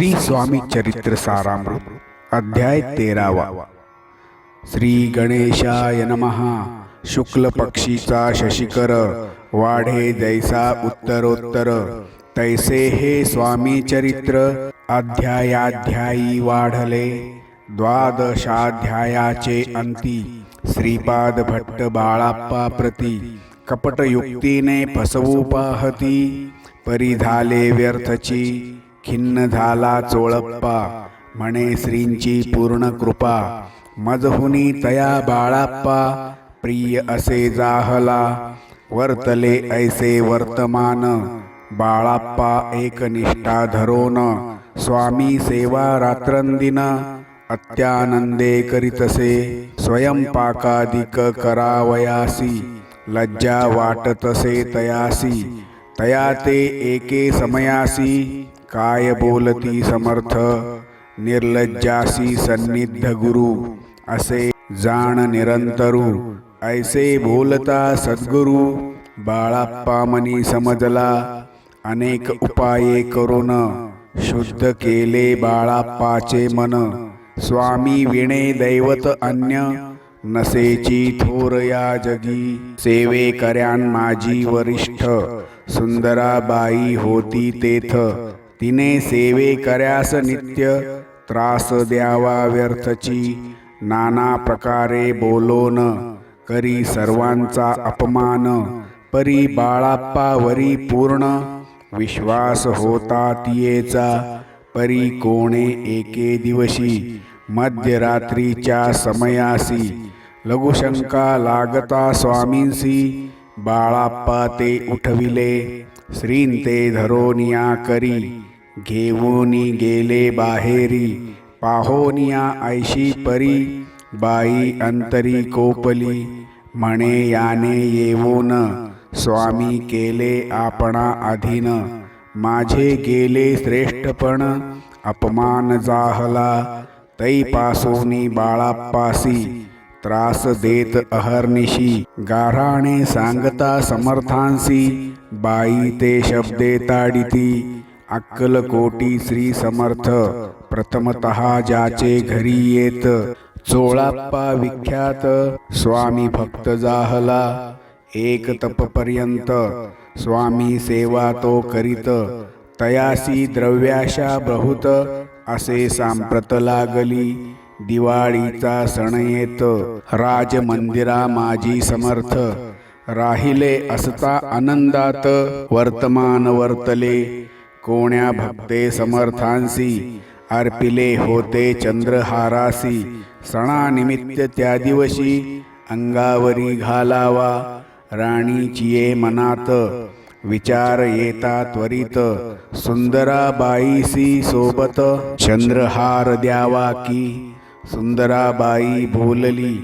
श्री स्वामी चरित्र सारामृत अध्याय तेरावा. श्री गणेशाय नमहा शुक्ल पक्षीचा शशिकर वाढे जैसा उत्तरोत्तर. तैसे हे स्वामी चरित्र अध्यायाध्यायी वाढले. द्वादशाध्यायाचे अंती श्रीपाद भट्ट बाळाप्पा प्रती कपटयुक्तीने फसवू पाहती परी झाले व्यर्थची. खिन्न झाला चोळप्पा. म्हणे श्रींची पूर्ण कृपा. मजहुनी तया बाळाप्पा. प्रिय असे जाहला. वर्तले ऐसे वर्तमान. बाळाप्पा एकनिष्ठा धरोन. स्वामी सेवा रात्रंदिन. अत्यानंदे करीतसे. स्वयंपाकादिक करावयासी. लज्जा वाटतसे तयासी. तया ते एके समयासी. काय बोलती समर्थ? निर्लज्जासी सन्निध गुरु असे जाण निरंतरू. ऐसे बोलता सद्गुरु बाळाप्पा मनी समजला अनेक उपाये करून शुद्ध केले बाळाप्पाचे मन. स्वामी विणे दैवत अन्य नसेची थोर या जगी. सेवे कर्यान माझी वरिष्ठ सुंदराबाई होती तेथ. तिने सेवे कर्यास नित्य त्रास द्यावा व्यर्थची. नाना प्रकारे बोलोन करी सर्वांचा अपमान. परी बाळाप्पावरी पूर्ण विश्वास होता तियेचा. परी कोणे एके दिवशी मध्यरात्रीच्या समयासी. लघुशंका लागता स्वामींसी बाळाप्पा ते उठविले. श्रीन ते धरोनिया करी. घेऊनी गेले बाहेरी पाहोनिया ऐशी परी बाई अंतरी कोपली. म्हणे याने येऊन स्वामी केले आपणा अधीन. माझे गेले श्रेष्ठपण अपमान जाहला. तैपासोनी बाळाप्पासी त्रास देत अहर्निशी. गाराणे सांगता समर्थांसी बाई ते शब्दे ताडिती. अक्कलकोटी श्री समर्थ प्रथमत ज्याचे घरी येत चोळाप्पा विख्यात स्वामी भक्त जाहला. एक तपपर्यंत स्वामी सेवा तो करीत तयासी द्रव्याशा बहुत असे सांप्रत लागली. दिवाळीचा सण येत राजमंदिरा माझी समर्थ. राहिले असता आनंदात वर्तमान वर्तले. कोण्या भक्ते समर्थांसी अर्पिले होते चंद्रहारासी सणानिमित्त त्या दिवशी अंगावरी घालावा राणीचिये मनात विचार येता त्वरित सुंदराबाईसी सोबत चंद्रहार द्यावा की सुंदराबाई बोलली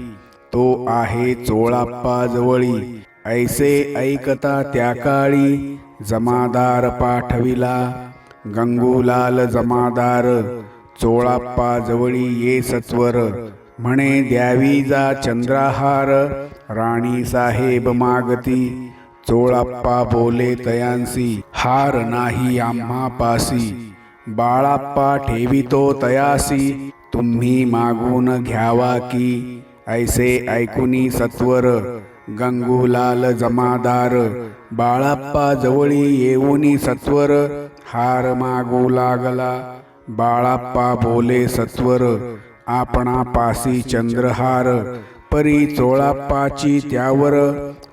तो आहे चोळाप्पा जवळी ऐसे ऐकता त्या काळी जमादार पाठविला. गंगूलाल जमादार चोळाप्पा जवळी ये सत्वर. म्हणे द्यावी जा चंद्राहार राणी साहेब मागती. चोळाप्पा बोले तयांसी हार नाही आम्हा पासी बाळाप्पा ठेवितो तयासी तुम्ही मागून घ्यावा की. ऐसे ऐकुनी सत्वर गंगूलाल जमादार बाळाप्पा जवळी येऊनी सत्वर हार मागू लागला. बाळाप्पा बोले सत्वर आपणा पासी चंद्रहार परी चोळाप्पाची त्यावर.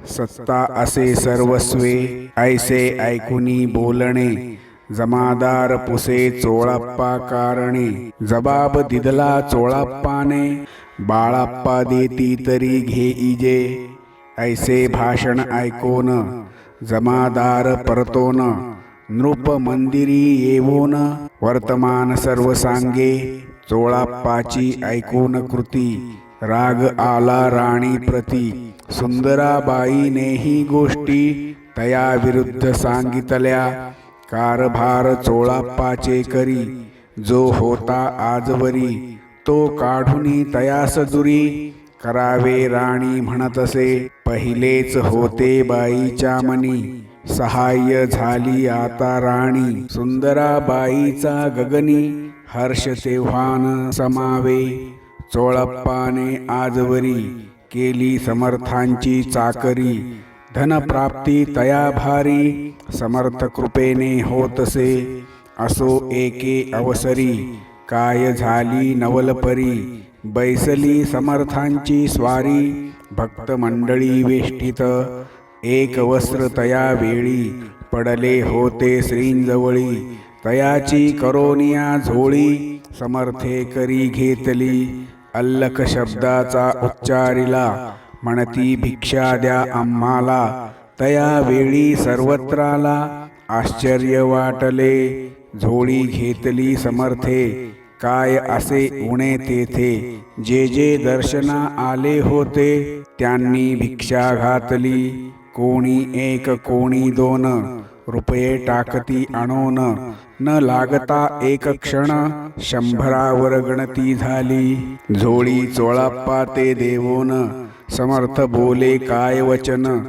सत्ता असे सर्वस्वे ऐसे ऐकुनी बोलणे. जमादार पुसे चोळाप्पा कारणे. जबाब दिदला चोळाप्पाने. बाळाप्पा देती तरी घे इजे. ऐसे भाषण ऐकोन जमादार परतोन नृप मंदिरी येऊन वर्तमान सर्व सांगे चोळाप्पाची ऐकून कृती राग आला राणी प्रती सुंदराबाईनेही गोष्टी तया विरुद्ध सांगितल्या कारभार चोळाप्पाचे करी जो होता आजवरी तो काढुनी तयास दुरी करावे राणी म्हणतसे पहिलेच होते बाईच्या मनी. सहाय्य झाली आता राणी. सुंदराबाईचा गगनी हर्ष तेव्हान समावे. चोळप्पाने आजवरी केली समर्थांची चाकरी. धनप्राप्ती तया भारी समर्थ कृपेने होतसे. असो एके अवसरी काय झाली नवलपरी. बैसली समर्थांची स्वारी भक्त मंडळी वेष्टित. एक वस्त्र तया वेळी पडले होते श्रींजवळी. तयाची करोनिया झोळी समर्थे करी घेतली. अल्लक शब्दाचा उच्चारिला म्हणती भिक्षा द्या आम्हाला. तया वेळी सर्वत्राला आश्चर्य वाटले. झोळी घेतली समर्थे काय असे उणे तेथे? जे जे दर्शना आले होते त्यांनी भिक्षा घातली. कोणी एक कोणी दोन. रुपये टाकती आणून. न लागता एक क्षण शंभरावर गणती झाली. झोळी चोळाप्पा ते देवोन समर्थ बोले काय वचन?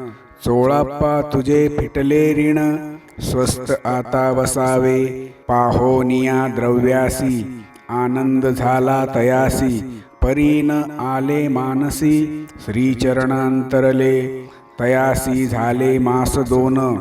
चोळाप्पा तुझे फिटले ऋण. स्वस्त आता बसावे. पाहोनिया द्रव्यासी. आनंद झाला तयासी परीन आले मानसी श्रीचरणांतरले. तयासी झाले मास दोन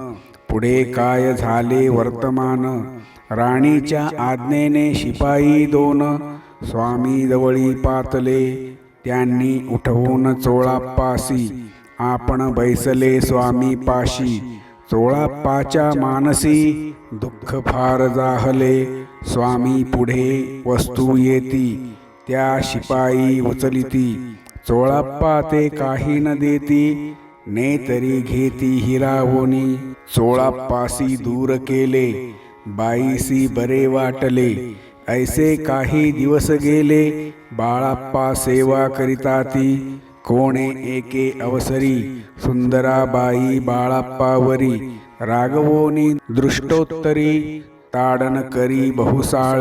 पुढे काय झाले वर्तमान? राणीच्या आज्ञेने शिपाई दोन स्वामी जवळी पातले. त्यांनी उठवून चोळाप्पासी आपण बैसले स्वामी पाशी. चोळाप्पाच्या मानसी दुःख फार जाहले. स्वामी पुढे वस्तू येती त्या शिपाई उचलिती चोळाप्पा ते काही न देती ने तरी घेती हिरावोनी चोळाप्पासी दूर केले बाईसी बरे वाटले ऐसे काही दिवस गेले बाळाप्पा सेवा करिता ती कोणे एके अवसरी सुंदराबाई बाळाप्पावरी रागवोनी दृष्टोत्तरी ताडन करी बहुसाळ.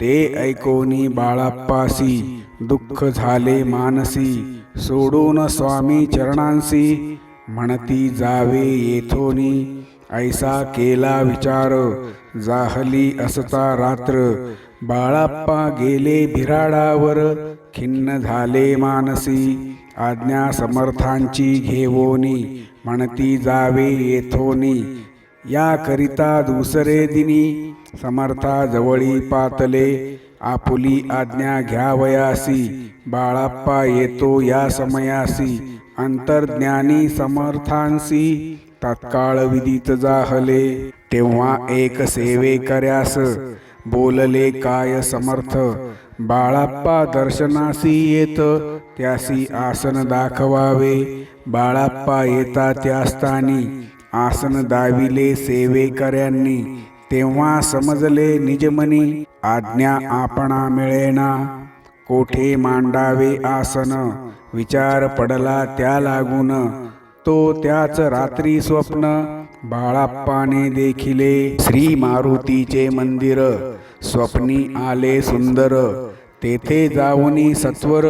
ते ऐकोनी बाळाप्पासी दुःख झाले मानसी. सोडून स्वामी चरणांसी म्हणती जावे येथोनी. ऐसा केला विचार जाहली असता रात्र. बाळाप्पा गेले भिराडावर खिन्न झाले मानसी. आज्ञा समर्थांची घेवोनी म्हणती जावे येथोनी. याकरिता दुसरे दिनी समर्था जवळी पातले आपुली आज्ञा घ्यावयासी बाळाप्पा येतो या समयासी अंतर्ज्ञानी समर्थांसी तत्काळ विदित जाहले. तेव्हा एक सेवे कर्यास बोलले काय समर्थ बाळाप्पा दर्शनासी येत त्यासी आसन दाखवावे बाळाप्पा येता त्या स्थानी आसन दाविले सेवेकऱ्यांनी तेव्हा समजले निजमनी आज्ञा आपणा मिळेना. कोठे मांडावे आसन? विचार पडला त्या लागून. तो त्याच रात्री स्वप्न बाळाप्पाने देखिले श्री मारुतीचे मंदिर. स्वप्नी आले सुंदर तेथे जाऊनी सत्वर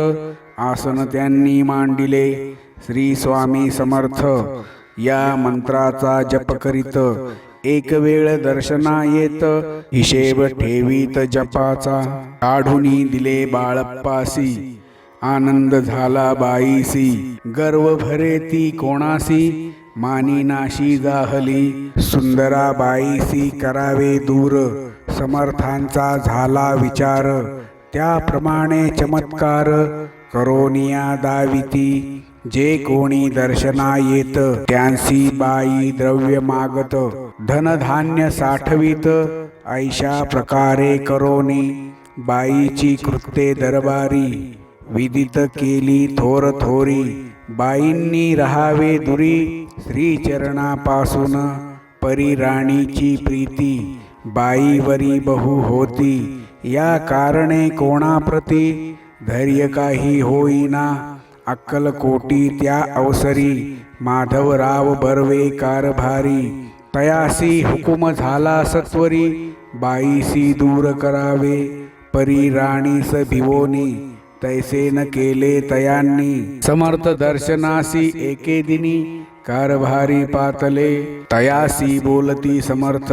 आसन त्यांनी मांडिले. श्री स्वामी समर्थ या मंत्राचा जप करीत एक वेळ दर्शना येत. हिशेब ठेवीत जपाचा. काढुनी दिले बाळप्पासी. आनंद झाला बाईसी. गर्व भरे ती कोणासी? मानी नाशी जाहली. सुंदरा बाईसी करावे दूर. समर्थांचा झाला विचार. त्याप्रमाणे चमत्कार. करोनिया दाविती. जे कोणी दर्शना येत त्यांसी बाई द्रव्य मागत धनधान्य साठवित ऐशा प्रकारे करोनी बाईची कृत्ये दरबारी विदित केली थोर थोरी बाईंनी रहावे दुरी श्रीचरणापासून परिराणीची प्रीती बाईवरी बहु होती या कारणे कोणाप्रती धैर्य काही होईना अक्कलकोटी त्या अवसरी. माधवराव बर्वे कारभारी. तयासी हुकुम झाला सत्वरी. बाईसी दूर करावे. परी राणीस भिवोनी. तैसे न केले तयांनी. समर्थ दर्शनासी एके दिनी. कारभारी पातले. तयासी बोलती समर्थ.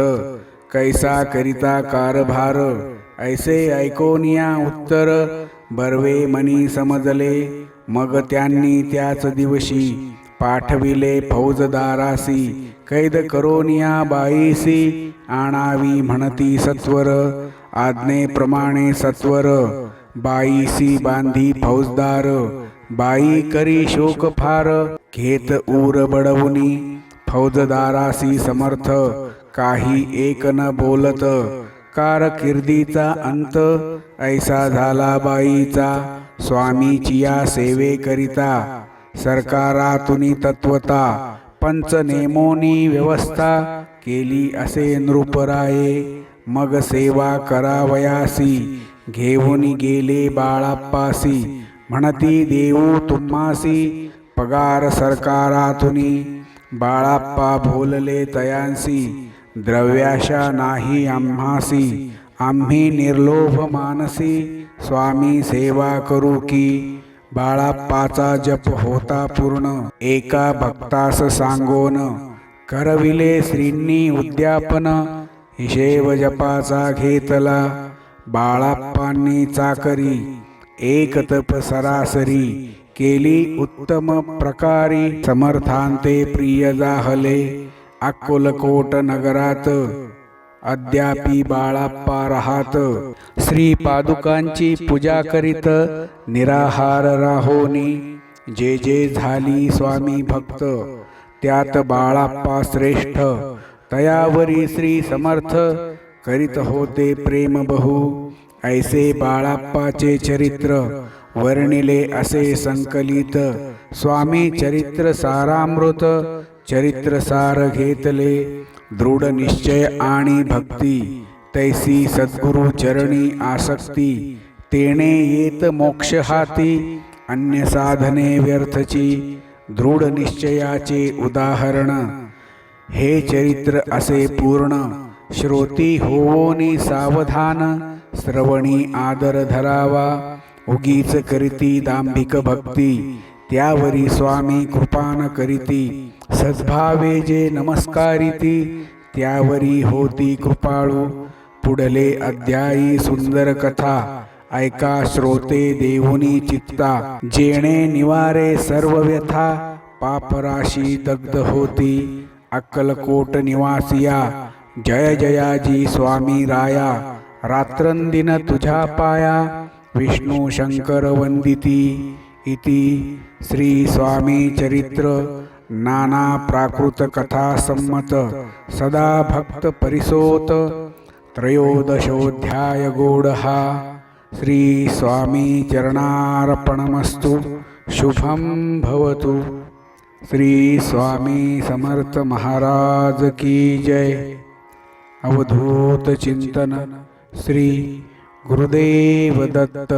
कैसा करिता कारभार. ऐसे ऐकोनिया उत्तर. बर्वे मनी समजले. मग त्यांनी त्याच दिवशी पाठविले फौजदारासी. कैद करोनिया बाईसी आणावी म्हणती सत्वर. आज्ञेप्रमाणे सत्वर. बाईसी बांधी फौजदार. बाई करी शोक फार. घेत ऊर बडवुनी. फौजदारासी समर्थ. काही एक न बोलत. कारकिर्दीचा अंत. ऐसा झाला बाईचा. स्वामीची या सेवेकरिता सरकारातुनी तत्वता पंच नेमोनी व्यवस्था केली असे नृपराये मग सेवा करावयासी घेऊन गेले बाळाप्पासी म्हणती देऊ तुम्हासी पगार सरकारातुनी बाळाप्पा भोलले तयांसी द्रव्याशा नाही आम्हासी आम्ही निर्लोभ मानसी स्वामी सेवा करू की बाळाप्पाचा जप होता पूर्ण. एका भक्तास सांगोन करविले श्रींनी उद्यापन. हिशेव जपाचा घेतला बाळाप्पांनी चाकरी. एक तप सरासरी केली उत्तम प्रकारी. समर्थांते प्रिय जाहले अक्कुलकोट नगरात. अद्यापि बाळाप्पा राहात. श्री पादुकांची पूजा करीत निराहार राहोनी. जे जे झाली स्वामी भक्त त्यात बाळाप्पा श्रेष्ठ. तयावरी श्री समर्थ करीत होते प्रेम बहु. ऐसे बाळाप्पाचे चरित्र वर्णिले असे संकलित. स्वामी चरित्र सारामृत चरित्र सार घेतले. दृढ निश्चय आणि भक्ती. तैसी सद्गुरु चरणी आसक्ती. तेणे येत मोक्ष हाती. अन्य साधने व्यर्थची. दृढ निश्चयाचे उदाहरण. हे चरित्र असे पूर्ण. श्रोती होवोनी सावधान. श्रवणी आदर धरावा. उगीच करीती दांभिक भक्ती. त्यावरी स्वामी कृपान करीती. सद्भावे जे नमस्कारिती त्यावरी होती कृपाळू. पुढले अध्यायी सुंदर कथा ऐका श्रोते देहुनी चित्ता. जेणे निवारे सर्व व्यथा पापराशी दग्ध होती. अक्कलकोट निवासिया जय जयाजी स्वामी राया. रात्रंदिन तुझ्या पाया विष्णू शंकर वंदिती. इति श्री स्वामी चरित्र नाना प्राकृत कथा संमत सदा भक्त परिसोत त्रयोदशोऽध्याय गोडहा श्री स्वामी चरणार्पणमस्तु। शुभं भवतु। श्री स्वामी समर्थ महाराज की जय। अवधूत चिंतन श्री गुरुदेव दत्त।